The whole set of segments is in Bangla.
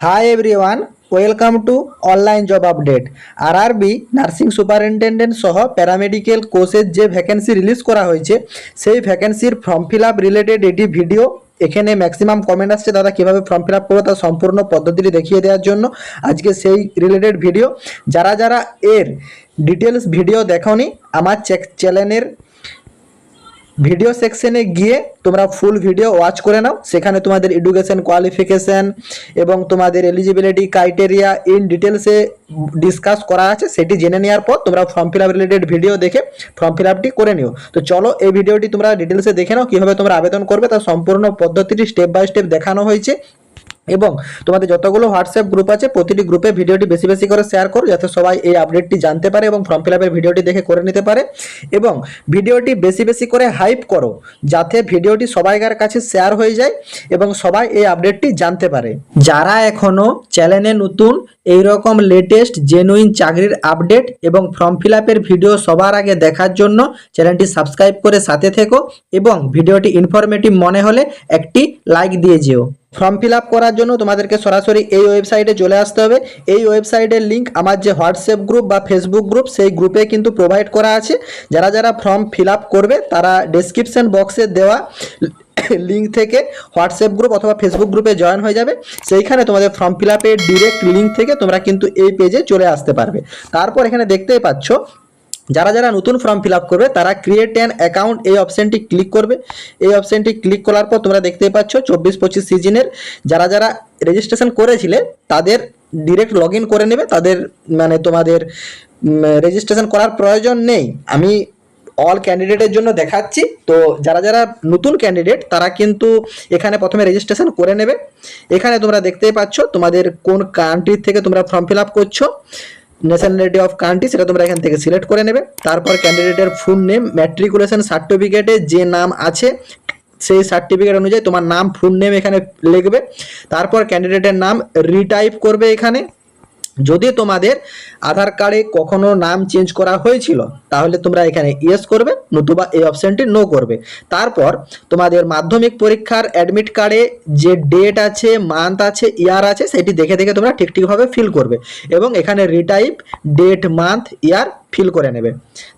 Hi everyone welcome to online job update RRB nursing superintendent সহ প্যারামেডিক্যাল কোর্সের যে ভ্যাকেন্সি রিলিজ করা হয়েছে, সেই ভ্যাকেন্সির ফর্ম ফিল আপ রিলেটেড এটি ভিডিও এখানে ম্যাক্সিমাম কমেন্ট আসছে, দাদা কীভাবে ফর্ম ফিল আপ করব তার সম্পূর্ণ পদ্ধতিটি দেখিয়ে দেওয়ার জন্য আজকে সেই রিলেটেড ভিডিও যারা যারা এর ডিটেলস ভিডিও দেখনি, আমার চ্যানেলের ভিডিও সেকশনে গিয়ে তোমরা ফুল ভিডিও ওয়াচ করে নাও। সেখানে তোমাদের এডুকেশন কোয়ালিফিকেশন এবং তোমাদের এলিজিবিলিটি ক্রাইটেরিয়া ইন ডিটেলসে ডিসকাস করা আছে। সেটি জেনে নেওয়ার পর তোমরা form fill up related video দেখে ফর্ম ফিল আপটি করে নিও। তো চলো এই ভিডিওটি তোমরা ডিটেলসে দেখে নাও, কীভাবে তোমরা আবেদন করবে। তার সম্পূর্ণ পদ্ধতিটি স্টেপ বাই স্টেপ দেখানো হয়েছে। এবং তোমাদের যতগুলো হোয়াটসঅ্যাপ গ্রুপ আছে, প্রতিটি গ্রুপে ভিডিওটি বেশি বেশি করে শেয়ার করো, যাতে সবাই এই আপডেটটি জানতে পারে এবং ফর্ম ফিল আপের ভিডিওটি দেখে করে নিতে পারে। এবং ভিডিওটি বেশি বেশি করে হাইপ করো, যাতে ভিডিওটি সবাইকার কাছে শেয়ার হয়ে যায় এবং সবাই এই আপডেটটি জানতে পারে। যারা এখনও চ্যানেলে নতুন এই রকম লেটেস্ট জেনুইন চাকরির আপডেট এবং ফর্ম ফিল আপের ভিডিও সবার আগে দেখার জন্য চ্যানেলটি সাবস্ক্রাইব করে সাথে থেকো এবং ভিডিওটি ইনফরমেটিভ মনে হলে একটি লাইক দিয়ে যেও। ফর্ম ফিল আপ করার জন্য তোমাদেরকে সরাসরি এই ওয়েবসাইটে চলে আসতে হবে। এই ওয়েবসাইটের লিঙ্ক আমার যে হোয়াটসঅ্যাপ গ্রুপ বা ফেসবুক গ্রুপ সেই গ্রুপে কিন্তু প্রোভাইড করা আছে। যারা যারা ফর্ম ফিল করবে, তারা ডেসক্রিপশন বক্সে দেওয়া লিঙ্ক থেকে হোয়াটসঅ্যাপ গ্রুপ অথবা ফেসবুক গ্রুপে জয়েন হয়ে যাবে। সেইখানে তোমাদের ফর্ম ফিল আপের ডিরেক্ট লিঙ্ক থেকে তোমরা কিন্তু এই পেজে চলে আসতে পারবে। তারপর এখানে দেখতেই পাচ্ছ যারা যারা নতুন ফর্ম ফিল আপ করবে, তারা ক্রিয়েট অ্যান অ্যাকাউন্ট এই অপশানটি ক্লিক করবে। এই অপশানটি ক্লিক করার পর তোমরা দেখতেই পাচ্ছ চব্বিশ পঁচিশ সিজনের যারা যারা রেজিস্ট্রেশন করেছিলে, তাদের ডিরেক্ট লগ করে নেবে। তাদের মানে তোমাদের রেজিস্ট্রেশন করার প্রয়োজন নেই। আমি অল ক্যান্ডিডেটের জন্য দেখাচ্ছি। তো যারা যারা নতুন ক্যান্ডিডেট তারা কিন্তু এখানে প্রথমে রেজিস্ট্রেশন করে নেবে। এখানে তোমরা দেখতেই পাচ্ছ তোমাদের কোন কান্ট্রি থেকে তোমরা ফর্ম ফিল আপ করছ। ন্যাশনালিটি অফ কান্ট্রি সেটা তোমরা এখান থেকে সিলেক্ট করে নেবে। তারপর ক্যান্ডিডেটের ফুল নেম ম্যাট্রিকুলেশন সার্টিফিকেটে যে নাম আছে, সেই সার্টিফিকেট অনুযায়ী তোমার নাম ফুল নেম এখানে লিখবে। তারপর ক্যান্ডিডেটের নাম রিটাইপ করবে এখানে। যদি তোমাদের আধার কার্ডে কখনো নাম চেঞ্জ করা হয়েছিল, তাহলে তোমরা এখানে ইয়েস করবে, নতুবা এই অপশানটি নো করবে। তারপর তোমাদের মাধ্যমিক পরীক্ষার অ্যাডমিট কার্ডে যে ডেট আছে মান্থ আছে ইয়ার আছে, সেটি দেখে দেখে তোমরা ঠিক ঠিকভাবে ফিল করবে এবং এখানে retype date month year fill করে নেবে।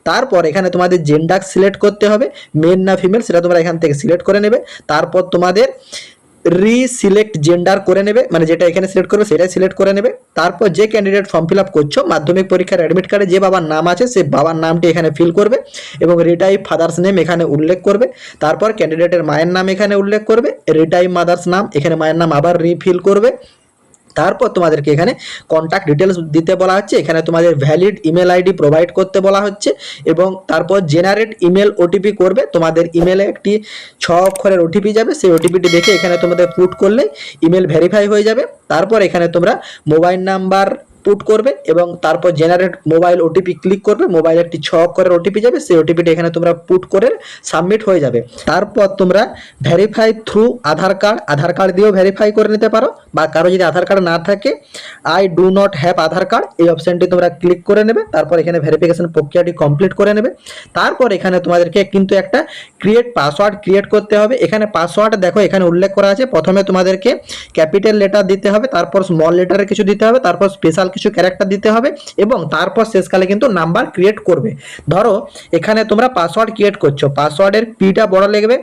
তারপর এখানে তোমাদের জেন্ডার সিলেক্ট করতে হবে মেন না ফিমেল সেটা তোমরা এখান থেকে সিলেক্ট করে নেবে। তারপর তোমাদের রিসিলেক্ট জেন্ডার করে নেবে মানে যেটা এখানে সিলেক্ট করবে সেটাই সিলেক্ট করে নেবে। তারপর যে ক্যান্ডিডেট ফর্ম ফিল আপ করছ, মাধ্যমিক পরীক্ষার অ্যাডমিট কার্ডে যে বাবার নাম আছে, সে বাবার নামটি এখানে ফিল করবে এবং রিটাইপ ফাদার্স নেম এখানে উল্লেখ করবে। তারপর ক্যান্ডিডেটের মায়ের নাম এখানে উল্লেখ করবে রিটাইপ মাদার্স নাম, এখানে মায়ের নাম আবার রিফিল করবে। তারপর তোমাদেরকে এখানে কন্ট্যাক্ট ডিটেলস দিতে বলা হচ্ছে। এখানে তোমাদের ভ্যালিড ইমেল আইডি প্রোভাইড করতে বলা হচ্ছে এবং তারপর জেনারেট ইমেল ওটিপি করবে। তোমাদের ইমেলে একটি ছ অক্ষরের ওটিপি যাবে। সেই ওটিপিটি দেখে এখানে তোমাদের পুট করলে ইমেল ভেরিফাই হয়ে যাবে। তারপর এখানে তোমরা মোবাইল নাম্বার পুট করবে এবং তারপর জেনারেট মোবাইল ওটিপি ক্লিক করবে মোবাইল একটি ছ অক্ষরের ওটিপি যাবে, সেই ওটিপিটি এখানে তোমরা পুট করে সাবমিট হয়ে যাবে। তারপর তোমরা verify through Aadhaar card Aadhaar card দিয়েও ভেরিফাই করে নিতে পারো, বা কারও যদি আধার কার্ড না থাকে I do not have Aadhaar card এই অপশানটি তোমরা ক্লিক করে নেবে, তারপর এখানে ভেরিফিকেশন প্রক্রিয়াটি কমপ্লিট করে নেবে। তারপর এখানে তোমাদেরকে কিন্তু একটা ক্রিয়েট পাসওয়ার্ড ক্রিয়েট করতে হবে। এখানে পাসওয়ার্ড দেখো, এখানে উল্লেখ করা আছে। প্রথমে তোমাদেরকে ক্যাপিটাল লেটার দিতে হবে, তারপর স্মল লেটারে কিছু দিতে হবে, তারপর স্পেশাল কিছু ক্যারেক্টার দিতে হবে এবং তারপর শেষকালে কিন্তু নাম্বার ক্রিয়েট করবে। ধরো, এখানে তোমরা পাসওয়ার্ড ক্রিয়েট করছ। পাসওয়ার্ডের পিটা বড় লিখবে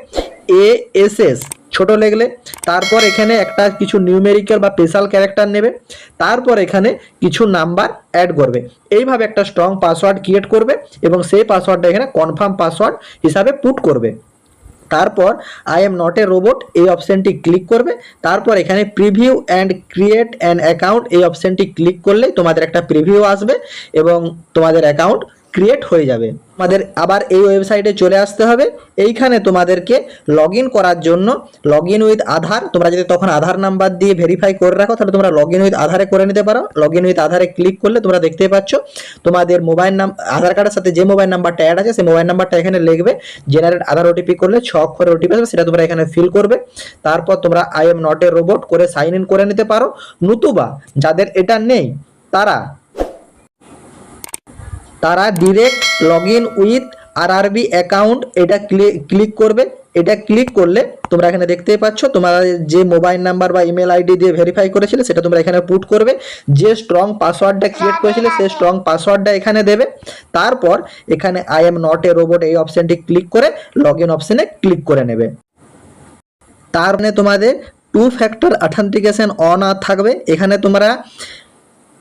এ এস এস ছোট লিখলে তারপর এখানে একটা কিছু নিউমেরিক্যাল বা স্পেশাল ক্যারেক্টার নেবে, তারপর এখানে কিছু নাম্বার অ্যাড করবে। এইভাবে একটা স্ট্রং পাসওয়ার্ড ক্রিয়েট করবে এবং সেই পাসওয়ার্ডটা এখানে কনফার্ম পাসওয়ার্ড হিসাবে পুট করবে। তারপর I am not a robot এই অপশানটি ক্লিক করবে। তারপর এখানে preview and create an account এই অপশানটি ক্লিক করলেই তোমাদের একটা প্রিভিউ আসবে এবং তোমাদের অ্যাকাউন্ট ক্রিয়েট হয়ে যাবে। তোমাদের আবার এই ওয়েবসাইটে চলে আসতে হবে। এইখানে তোমাদেরকে লগ করার জন্য লগ ইন উইথ আধার, তোমরা যদি তখন আধার নাম্বার দিয়ে ভেরিফাই করে রাখো, তাহলে তোমরা লগ উইথ আধারে করে নিতে পারো। লগ উইথ আধারে ক্লিক করলে তোমরা দেখতে পাচ্ছ, তোমাদের মোবাইল নাম আধার কার্ডের সাথে যে মোবাইল নাম্বারটা অ্যাড আছে, সেই মোবাইল নাম্বারটা এখানে লিখবে। জেনারেট আধার ওটিপি করলে ছ অক্ষরের ওটিপি আসবে, সেটা তোমরা এখানে ফিল করবে। তারপর তোমরা I am not a robot করে সাইন ইন করে নিতে পারো। নতুবা যাদের এটা নেই, তারা তারা direct log in with RRB account এটা ক্লিক করবে। এটা ক্লিক করলে তোমরা এখানে দেখতেই পাচ্ছ, তোমরা যে মোবাইল নাম্বার বা ইমেল আইডি দিয়ে ভেরিফাই করেছিলে, সেটা তোমরা এখানে পুট করবে। যে স্ট্রং পাসওয়ার্ডটা ক্রিয়েট করেছিলে সেই স্ট্রং পাসওয়ার্ডটা এখানে দেবে। তারপর এখানে I am not a robot এই অপশনটি ক্লিক করে লগ ইন অপশানে ক্লিক করে নেবে। তার মানে তোমাদের টু ফ্যাক্টর অথেন্টিকেশন অন আর থাকবে। এখানে তোমরা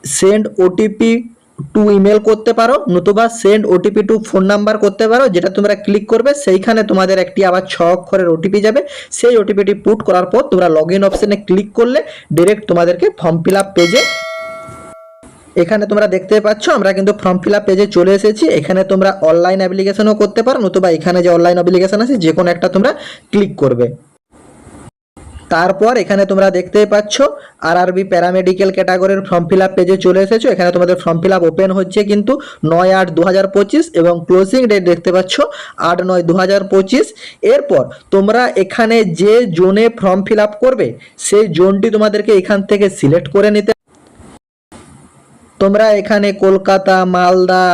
সেন্ড ওটিপি টু ইমেল করতে পারো, নতুবা send OTP to phone number করতে পারো, যেটা তোমরা ক্লিক করবে, সেইখানে তোমাদের একটি আবার ছ অক্ষরের ওটিপি যাবে। সেই ওটিপিটি পুট করার পর তোমরা লগ ইন অপশানে ক্লিক করলে ডিরেক্ট তোমাদেরকে ফর্ম ফিল আপ পেজে এখানে তোমরা দেখতে পাচ্ছ, আমরা কিন্তু ফর্ম ফিল আপ পেজে চলে এসেছি। এখানে তোমরা অনলাইন অ্যাপ্লিকেশনও করতে পারো, নতুবা এখানে যে অনলাইন অ্যাপ্লিকেশন আছে যে কোনো একটা তোমরা ক্লিক করবে। তারপর এখানে তোমরা দেখতেই পাচ্ছ আর আরবি প্যারামেডিক্যাল ক্যাটাগরির ফর্ম ফিল আপ পেজে চলে এসেছ। এখানে তোমাদের ফর্ম ফিল আপ ওপেন হচ্ছে কিন্তু নয় আট দু হাজার পঁচিশ এবং ক্লোজিং ডেট দেখতে পাচ্ছ আট নয় দু হাজার পঁচিশ। এরপর তোমরা এখানে যে জোনে ফর্ম ফিল আপ করবে, সেই জোনটি তোমাদেরকে এখান থেকে সিলেক্ট করে নিতে তোমরা এখানে কলকাতা, মালদা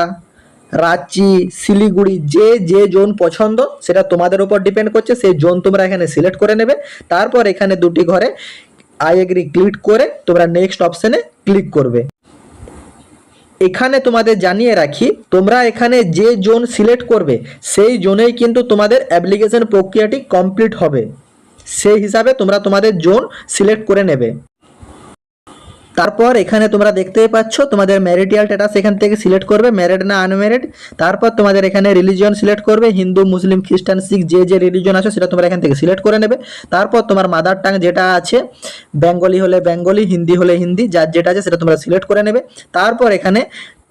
রাঁচি, শিলিগুড়ি, যে যে জোন পছন্দ, সেটা তোমাদের উপর ডিপেন্ড করছে সেই জোন তোমরা এখানে সিলেক্ট করে নেবে। তারপর এখানে দুটি ঘরে আই এগ্রি ক্লিক করে তোমরা নেক্সট অপশানে ক্লিক করবে। এখানে তোমাদের জানিয়ে রাখি, তোমরা এখানে যে জোন সিলেক্ট করবে, সেই জোনেই কিন্তু তোমাদের অ্যাপ্লিকেশন প্রক্রিয়াটি কমপ্লিট হবে। সেই হিসাবে তোমরা তোমাদের জোন সিলেক্ট করে নেবে। তারপর এখানে তোমরা দেখতেই পাচ্ছ তোমাদের ম্যারিটিয়াল স্ট্যাটাস এখান থেকে সিলেক্ট করবে ম্যারিড না আনম্যারিড তারপর তোমাদের এখানে রিলিজিয়ন সিলেক্ট করবে, হিন্দু, মুসলিম, খ্রিস্টান, শিখ, যে যে রিলিজন আছে সেটা তোমরা এখান থেকে সিলেক্ট করে নেবে। তারপর তোমার মাদার টাং যেটা আছে, বেঙ্গলি হলে বেঙ্গলি, হিন্দি হলে হিন্দি, যার যেটা আছে সেটা তোমরা সিলেক্ট করে নেবে। তারপর এখানে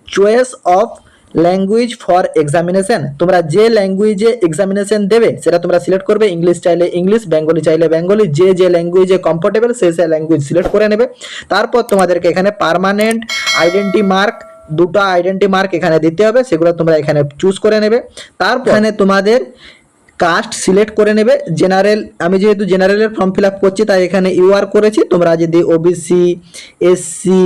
choice of language for examination তোমরা যে ল্যাঙ্গুয়েজে এক্সামিনেশন দেবে, সেটা তোমরা সিলেক্ট করবে। ইংলিশ চাইলে ইংলিশ বেঙ্গলি চাইলে বেঙ্গলি যে যে ল্যাঙ্গুয়েজে কমফোর্টেবল সেই সেই ল্যাঙ্গুয়েজ সিলেক্ট করে নেবে। তারপর তোমাদেরকে এখানে পার্মানেন্ট আইডেন্টি মার্ক দুটো আইডেন্টি মার্ক এখানে দিতে হবে। সেগুলো তোমরা এখানে চুজ করে নেবে। তারপর এখানে তোমাদের কাস্ট সিলেক্ট করে নেবে। জেনারেল আমি যেহেতু জেনারেলের ফর্ম ফিল আপ করছি, তাই এখানে ইউআর করেছি। তোমরা যদি ওবিসি এসসি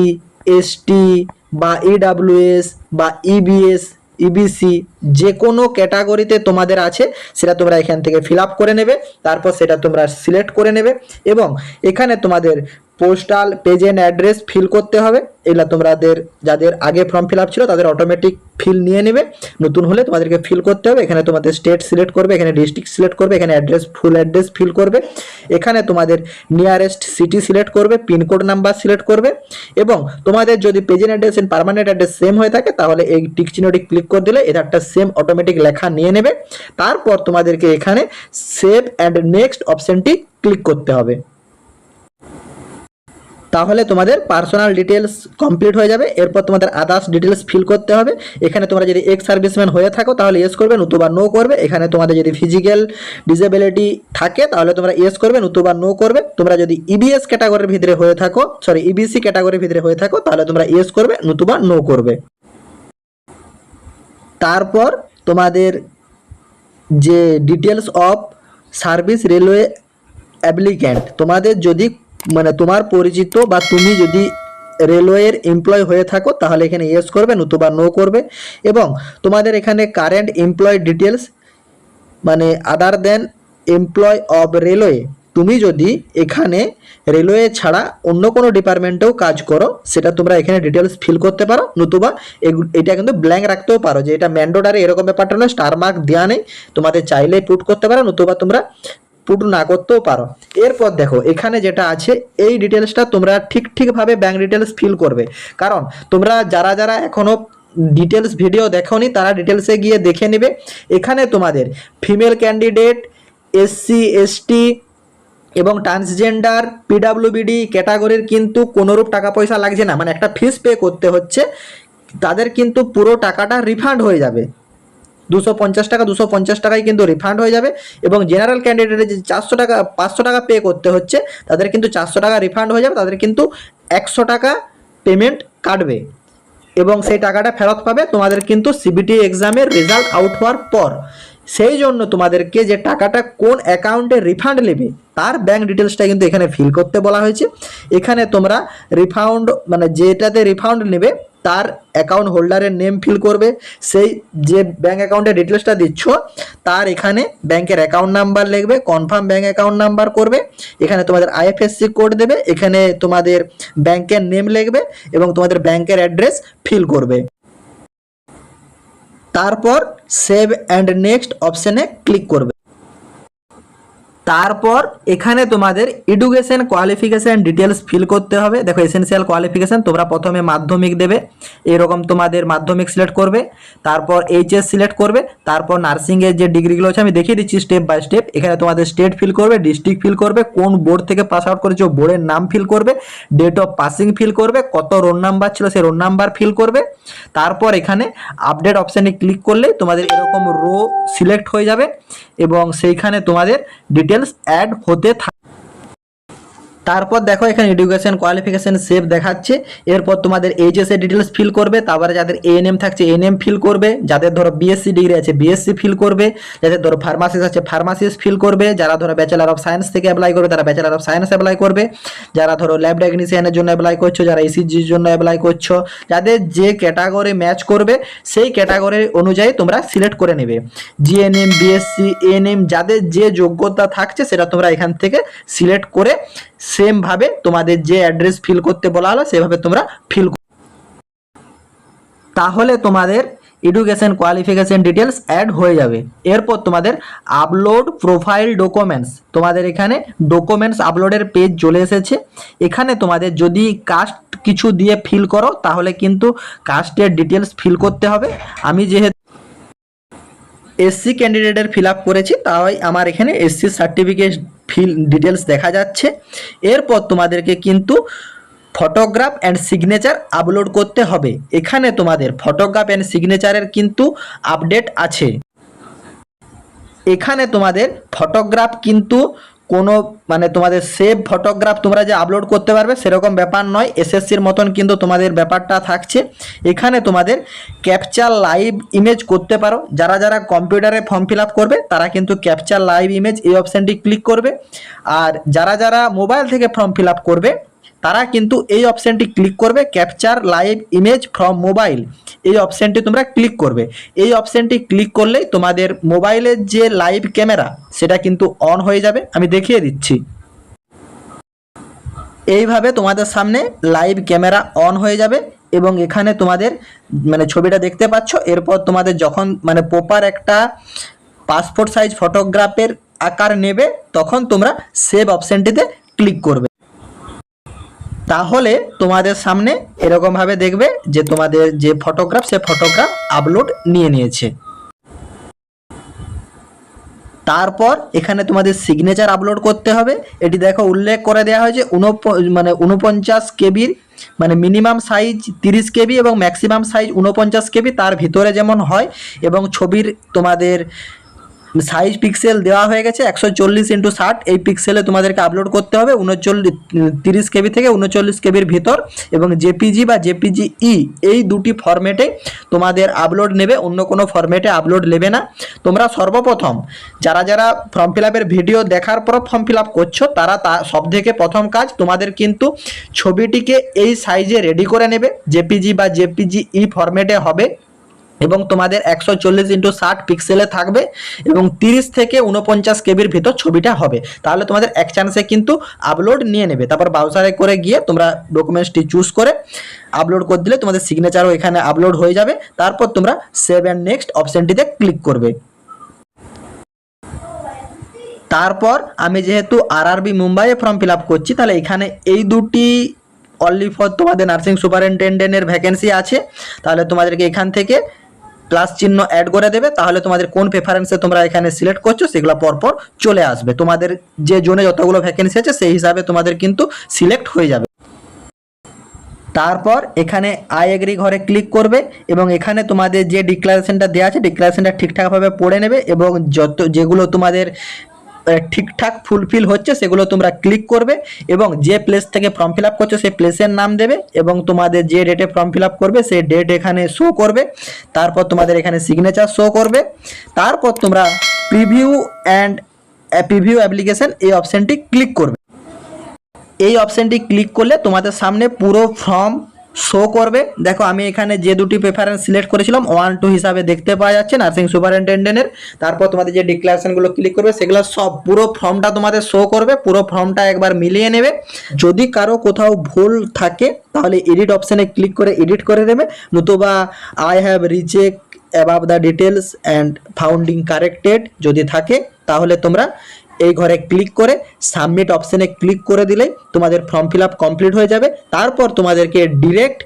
এসটি বা ইডাব্লিউএস বা E ইবিএস ইবিসি যে কোনো ক্যাটাগরিতে তোমাদের আছে, সেটা তোমরা এখান থেকে ফিল করে নেবে, তারপর সেটা তোমরা সিলেক্ট করে নেবে এবং এখানে তোমাদের পোস্টাল পেজেন্ট অ্যাড্রেস ফিল করতে হবে। এগুলো তোমাদের, যাদের আগে ফর্ম ফিল আপ ছিল, তাদের অটোমেটিক ফিল নিয়ে নেবে। নতুন হলে তোমাদেরকে ফিল করতে হবে। এখানে তোমাদের স্টেট সিলেক্ট করবে, এখানে ডিস্ট্রিক্ট সিলেক্ট করবে, এখানে অ্যাড্রেস ফুল অ্যাড্রেস ফিল করবে। এখানে তোমাদের নিয়ারেস্ট সিটি সিলেক্ট করবে পিনকোড নাম্বার সিলেক্ট করবে। এবং তোমাদের যদি present address and permanent address same হয়ে থাকে, তাহলে এই টিক চিহ্নটি ক্লিক করে দিলে এটা একটা সেম অটোমেটিক লেখা নিয়ে নেবে। তারপর তোমাদেরকে এখানে সেভ অ্যান্ড নেক্সট অপশনটি ক্লিক করতে হবে। তাহলে তোমাদের পার্সোনাল ডিটেলস কমপ্লিট হয়ে যাবে। এরপর তোমাদের আদার্স ডিটেলস ফিল করতে হবে। এখানে তোমরা যদি এক্স সার্ভিসম্যান হয়ে থাকো, তাহলে ইয়েস করবে, নতুবা নো করবে। এখানে তোমাদের যদি ফিজিক্যাল ডিসেবিলিটি থাকে, তাহলে তোমরা ইয়েস করবে, নতুবা নো করবে। তোমরা যদি E ইবিএস ক্যাটাগরির ভিতরে হয়ে থাকো সরি ইবিসি ক্যাটাগরির ভিতরে হয়ে থাকো, তাহলে তোমরা ইয়েস করবে, নতুবা নো করবে। তারপর তোমাদের যে details of service railway applicant তোমাদের যদি মানে তোমার পরিচিত বা তুমি যদি রেলওয়ের এমপ্লয় হয়ে থাকো, তাহলে এখানে ইয়েস করবে, নতুবা নো করবে। এবং তোমাদের এখানে কারেন্ট এমপ্লয় ডিটেলস মানে other then employ of railway তুমি যদি এখানে রেলওয়ে ছাড়া অন্য কোনো ডিপার্টমেন্টেও কাজ করো, সেটা তোমরা এখানে ডিটেলস ফিল করতে পারো, নতুবা এটা কিন্তু ব্ল্যাঙ্ক রাখতেও পারো যে এটা ম্যান্ডোটারি এরকম ব্যাপারটা নয় স্টার মার্ক দেওয়া নেই। তোমাদের চাইলে পুট করতে পারো, নতুবা তোমরা পুট না করতেও পারো। এরপর দেখো, এখানে যেটা আছে, এই ডিটেলসটা তোমরা ঠিক ঠিকভাবে ব্যাঙ্ক ডিটেলস ফিল করবে। কারণ তোমরা যারা যারা এখনও ডিটেলস ভিডিও দেখোনি, তারা ডিটেলসে গিয়ে দেখে নেবে। এখানে তোমাদের ফিমেল ক্যান্ডিডেট এসসি এসটি এবং ট্রান্সজেন্ডার পিডাব্লিউবিডি ক্যাটাগরির কিন্তু কোনোরূপ টাকা পয়সা লাগছে না। মানে একটা ফিস পে করতে হচ্ছে, তাদের কিন্তু পুরো টাকাটা রিফান্ড হয়ে যাবে। দুশো পঞ্চাশ টাকা, দুশো পঞ্চাশ টাকায় কিন্তু রিফান্ড হয়ে যাবে এবং জেনারেল ক্যান্ডিডেটের যে চারশো টাকা, পাঁচশো টাকা পে করতে হচ্ছে, তাদের কিন্তু চারশো টাকা রিফান্ড হয়ে যাবে, তাদের কিন্তু একশো টাকা পেমেন্ট কাটবে এবং সেই টাকাটা ফেরত পাবে তোমাদের কিন্তু সিবিটি এক্সামের রেজাল্ট আউট হওয়ার পর। সেই জন্য তোমাদেরকে যে টাকাটা কোন অ্যাকাউন্টে রিফান্ড নেবে, তার ব্যাংক ডিটেলসটা কিন্তু এখানে ফিল করতে বলা হয়েছে। এখানে তোমরা রিফাউন্ড মানে যেটাতে রিফাউন্ড নেবে তার অ্যাকাউন্ট হোল্ডারের নেম ফিল করবে। সেই যে ব্যাঙ্ক অ্যাকাউন্টের ডিটেলসটা দিচ্ছ, তার এখানে ব্যাংকের অ্যাকাউন্ট নাম্বার লিখবে কনফার্ম ব্যাঙ্ক অ্যাকাউন্ট নাম্বার করবে। এখানে তোমাদের আইএফএসসি কোড দেবে, এখানে তোমাদের ব্যাংকের নেম লিখবে এবং তোমাদের ব্যাংকের অ্যাড্রেস ফিল করবে। তারপর সেভ অ্যান্ড নেক্সট অপশানে ক্লিক করবে। তারপর এখানে তোমাদের এডুকেশন কোয়ালিফিকেশন ডিটেলস ফিল করতে হবে। দেখো এসেনশিয়াল কোয়ালিফিকেশন তোমরা প্রথমে মাধ্যমিক দেবে, এরকম তোমাদের মাধ্যমিক সিলেক্ট করবে, তারপর এইচএস সিলেক্ট করবে, তারপর নার্সিংয়ের যে ডিগ্রিগুলো আছে, আমি দেখিয়ে দিচ্ছি স্টেপ বাই স্টেপ এখানে তোমাদের স্টেট ফিল করবে ডিস্ট্রিক্ট ফিল করবে, কোন বোর্ড থেকে পাস আউট করেছ বোর্ডের নাম ফিল করবে ডেট অফ পাসিং ফিল করবে, কত রোল নাম্বার ছিল সেই রোল নাম্বার ফিল করবে। তারপর এখানে আপডেট অপশানে ক্লিক করলে তোমাদের এরকম রো সিলেক্ট হয়ে যাবে এবং সেইখানে তোমাদের ডিটেলস অ্যাড হতে থাকে তারপর দেখো এখানে এডুকেশন কোয়ালিফিকেশন সেভ দেখাচ্ছে। এরপর তোমাদের এইচএস এর ডিটেলস ফিল করবে, তারপরে যাদের এএনএম থাকছে এএনএম ফিল করবে। যাদের ধরো বিএসসি ডিগ্রি আছে বিএসসি ফিল করবে। যাদের ধরো ফার্মাসিস আছে ফার্মাসিস ফিল করবে। যারা ধরো ব্যাচেলার অফ সায়েন্স থেকে অ্যাপ্লাই করবে, তারা ব্যাচেলার অফ সায়েন্স অ্যাপ্লাই করবে। যারা ধরো ল্যাব টেকনিশিয়ানের জন্য অ্যাপ্লাই করছ, যারা ইসিজির জন্য অ্যাপ্লাই করছ, যাদের যে ক্যাটাগরি ম্যাচ করবে, সেই ক্যাটাগরি অনুযায়ী তোমরা সিলেক্ট করে নেবে। জিএনএম বিএসসি এএনএম যাদের যে যোগ্যতা থাকছে, সেটা তোমরা এখান থেকে সিলেক্ট করে সেমভাবে তোমাদের যে অ্যাড্রেস ফিল করতে বলা হলো, সেভাবে তোমরা ফিল তাহলে তোমাদের এডুকেশন কোয়ালিফিকেশন ডিটেলস অ্যাড হয়ে যাবে। এরপর তোমাদের আপলোড প্রোফাইল ডকুমেন্টস তোমাদের এখানে ডকুমেন্টস আপলোডের পেজ চলে এসেছে। এখানে তোমাদের যদি কাস্ট কিছু দিয়ে ফিল করো, তাহলে কিন্তু কাস্টের ডিটেলস ফিল করতে হবে। আমি যেহেতু এসসি ক্যান্ডিডেটের ফিল আপ করেছি, তাই আমার এখানে এসসি সার্টিফিকেট ফিল ডিটেলস দেখা যাচ্ছে। এরপর তোমাদেরকে কিন্তু ফটোগ্রাফ অ্যান্ড সিগনেচার আপলোড করতে হবে। এখানে তোমাদের ফটোগ্রাফ অ্যান্ড সিগনেচারের কিন্তু আপডেট আছে। এখানে তোমাদের ফটোগ্রাফ কিন্তু কোনো মানে তোমাদের সেভ ফটোগ্রাফ তোমরা যে আপলোড করতে পারবে সেরকম ব্যাপার নয় এসএসসির মতন কিন্তু তোমাদের ব্যাপারটা থাকছে। এখানে তোমাদের ক্যাপচার লাইভ ইমেজ করতে পারো। যারা যারা কম্পিউটারে ফর্ম ফিল করবে, তারা কিন্তু ক্যাপচার লাইভ ইমেজ এই অপশানটি ক্লিক করবে। আর যারা যারা মোবাইল থেকে ফর্ম ফিল করবে তারা কিন্তু এই অপশানটি ক্লিক করবে capture live image from mobile এই অপশানটি তোমরা ক্লিক করবে। এই অপশানটি ক্লিক করলেই তোমাদের মোবাইলের যে লাইভ ক্যামেরা সেটা কিন্তু অন হয়ে যাবে। আমি দেখিয়ে দিচ্ছি। এইভাবে তোমাদের সামনে লাইভ ক্যামেরা অন হয়ে যাবে এবং এখানে তোমাদের মানে ছবিটা দেখতে পাচ্ছ। এরপর তোমাদের যখন মানে প্রপার একটা পাসপোর্ট সাইজ ফটোগ্রাফের আকার নেবে, তখন তোমরা সেভ অপশানটিতে ক্লিক করবে। তাহলে তোমাদের সামনে এরকমভাবে দেখবে যে তোমাদের যে ফটোগ্রাফ সে ফটোগ্রাফ আপলোড নিয়ে নিয়েছে। তারপর এখানে তোমাদের সিগনেচার আপলোড করতে হবে। এটি দেখো উল্লেখ করে দেওয়া হয়েছে উনপ মানে উনপঞ্চাশ কেবির মানে মিনিমাম সাইজ তিরিশ কেবি এবং ম্যাক্সিমাম সাইজ উনপঞ্চাশ কেবি। তার ভিতরে যেমন হয় এবং ছবির তোমাদের সাইজ পিক্সেল দেওয়া হয়ে গেছে একশো চল্লিশ ইন্টু ষাট। এই পিক্সেলে তোমাদেরকে আপলোড করতে হবে উনচল্লিশ, তিরিশ কেবি থেকে উনচল্লিশ কেবির ভিতর এবং জেপিজি বা জেপিজি ই এই দুটি ফরম্যাটে তোমাদের আপলোড নেবে, অন্য কোনো ফরম্যাটে আপলোড নেবে না। তোমরা সর্বপ্রথম যারা যারা ফর্ম ফিল আপের ভিডিও দেখার পর ফর্ম ফিল আপ করছ, তারা তা সব থেকে প্রথম কাজ তোমাদের কিন্তু ছবিটিকে এই সাইজে রেডি করে নেবে। জেপিজি বা জেপিজি ই ফরম্যাটে হবে। এবং তোমাদের একশো চল্লিশ ইন্টু ষাট পিক্সেলে থাকবে এবং তিরিশ থেকে উনপঞ্চাশ কেবির ভিতর ছবিটা হবে। তাহলে তোমাদের এক চান্সে কিন্তু আপলোড নিয়ে নেবে। তারপর ব্রাউজারে করে গিয়ে তোমরা ডকুমেন্টসটি চুজ করে আপলোড করে দিলে তোমাদের সিগনেচারও এখানে আপলোড হয়ে যাবে। তারপর তোমরা সেভ অ্যান্ড নেক্সট অপশানটিতে ক্লিক করবে। তারপর আমি যেহেতু আরআরবি মুম্বাইয়ে ফর্ম ফিল আপ করছি, তাহলে এখানে এই দুটি অনলি ফর তোমাদের নার্সিং সুপারিনটেন্ডেন্টের ভ্যাকেন্সি আছে। তাহলে তোমাদেরকে এখান থেকে প্লাস চিহ্ন অ্যাড করে দেবে, তাহলে তোমাদের কোন প্রেফারেন্সে তোমরা এখানে সিলেক্ট করছ, সেগুলো পরপর চলে আসবে। তোমাদের যে জোনে যতগুলো ভ্যাকেন্সি আছে, সেই হিসাবে তোমাদের কিন্তু সিলেক্ট হয়ে যাবে। তারপর এখানে আই এগ্রি ঘরে ক্লিক করবে এবং এখানে তোমাদের যে ডিক্লারেশনটা দেওয়া আছে ডিক্লারেশনটা ঠিকঠাকভাবে পড়ে নেবে এবং যত যেগুলো তোমাদের ঠিকঠাক ফুলফিল হচ্ছে, সেগুলো তোমরা ক্লিক করবে এবং যে প্লেস থেকে ফর্ম ফিল আপ করছ, সেই প্লেসের নাম দেবে এবং তোমাদের যে ডেটে ফর্ম ফিল আপ করবে, সেই ডেট এখানে শো করবে। তারপর তোমাদের এখানে সিগনেচার শো করবে। তারপর তোমরা প্রিভিউ অ্যান্ড প্রিভিউ অ্যাপ্লিকেশন এই অপশানটি ক্লিক করবে। এই অপশানটি ক্লিক করলে তোমাদের সামনে পুরো ফর্ম শো করবে। দেখো, আমি এখানে যে দুটি প্রেফারেন্স সিলেক্ট করেছিলাম ওয়ান টু হিসাবে দেখতে পাওয়া যাচ্ছে নার্সিং সুপারিনটেন্ডেন্টের তারপর তোমাদের যে ডিক্লারেশনগুলো ক্লিক করবে, সেগুলো সব পুরো ফর্মটা তোমাদের শো করবে, পুরো ফর্মটা একবার মিলিয়ে নেবে। যদি কারও কোথাও ভুল থাকে, তাহলে এডিট অপশানে ক্লিক করে এডিট করে দেবে। নতুবা I have recheck above the details and founding corrected যদি থাকে, তাহলে তোমরা এই ঘরে ক্লিক করে সাবমিট অপশানে ক্লিক করে দিলেই তোমাদের ফর্ম ফিল কমপ্লিট হয়ে যাবে। তারপর তোমাদেরকে ডিরেক্ট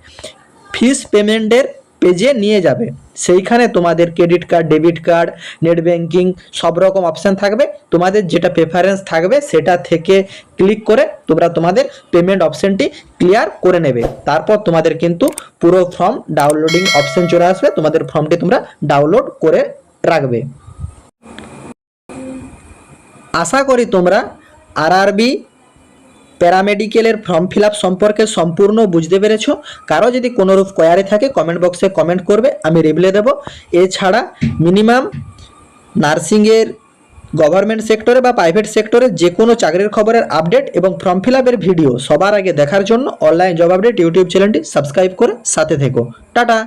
ফিস পেমেন্টের পেজে নিয়ে যাবে। সেইখানে তোমাদের credit card debit card net banking সব রকম অপশান থাকবে। তোমাদের যেটা প্রেফারেন্স থাকবে সেটা থেকে ক্লিক করে তোমরা তোমাদের পেমেন্ট অপশানটি ক্লিয়ার করে নেবে। তারপর তোমাদের কিন্তু পুরো ফর্ম ডাউনলোডিং অপশান চলে আসবে। তোমাদের ফর্মটি তোমরা ডাউনলোড করে রাখবে। আশা করি তোমরা আরআরবি প্যারামেডিকেলের ফর্ম ফিল আপ সম্পর্কে সম্পূর্ণ বুঝতে পেরেছ। কারও যদি কোনোরূপ কোয়ারি থাকে কমেন্ট বক্সে কমেন্ট করবে, আমি রিপ্লাই দেবো। এছাড়া মিনিমাম নার্সিংয়ের গভর্নমেন্ট সেক্টরে বা প্রাইভেট সেক্টরে যে কোনো চাকরির খবরের আপডেট এবং ফর্ম ফিল ভিডিও সবার আগে দেখার জন্য অনলাইন জব আপডেট ইউটিউব চ্যানেলটি সাবস্ক্রাইব করে সাথে থেকো। টাটা!